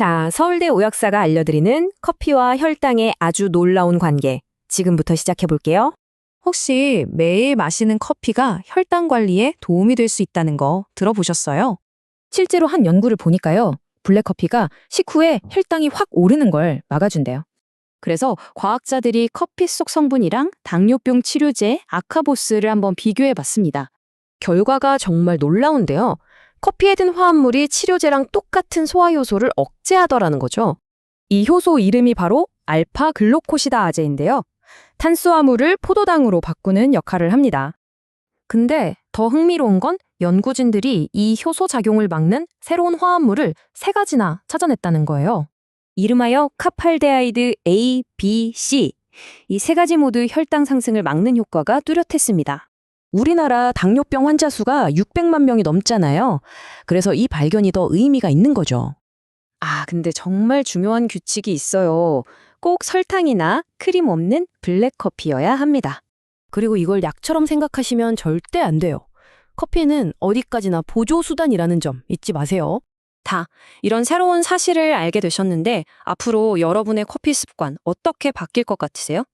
자, 서울대 오역사가 알려드리는 커피와 혈당의 아주 놀라운 관계. 지금부터 시작해 볼게요. 혹시 매일 마시는 커피가 혈당 관리에 도움이 될 수 있다는 거 들어보셨어요? 실제로 한 연구를 보니까요. 블랙커피가 식후에 혈당이 확 오르는 걸 막아준대요. 그래서 과학자들이 커피 속 성분이랑 당뇨병 치료제 아카보스를 한번 비교해 봤습니다. 결과가 정말 놀라운데요. 커피에 든 화합물이 치료제랑 똑같은 소화 효소를 억제하더라는 거죠. 이 효소 이름이 바로 알파 글로코시다 아제인데요. 탄수화물을 포도당으로 바꾸는 역할을 합니다. 근데 더 흥미로운 건 연구진들이 이 효소 작용을 막는 새로운 화합물을 세 가지나 찾아냈다는 거예요. 이름하여 카팔데하이드 A, B, C. 이 세 가지 모두 혈당 상승을 막는 효과가 뚜렷했습니다. 우리나라 당뇨병 환자 수가 600만 명이 넘잖아요. 그래서 이 발견이 더 의미가 있는 거죠. 아, 근데 정말 중요한 규칙이 있어요. 꼭 설탕이나 크림 없는 블랙커피여야 합니다. 그리고 이걸 약처럼 생각하시면 절대 안 돼요. 커피는 어디까지나 보조수단이라는 점 잊지 마세요. 다 이런 새로운 사실을 알게 되셨는데 앞으로 여러분의 커피 습관 어떻게 바뀔 것 같으세요?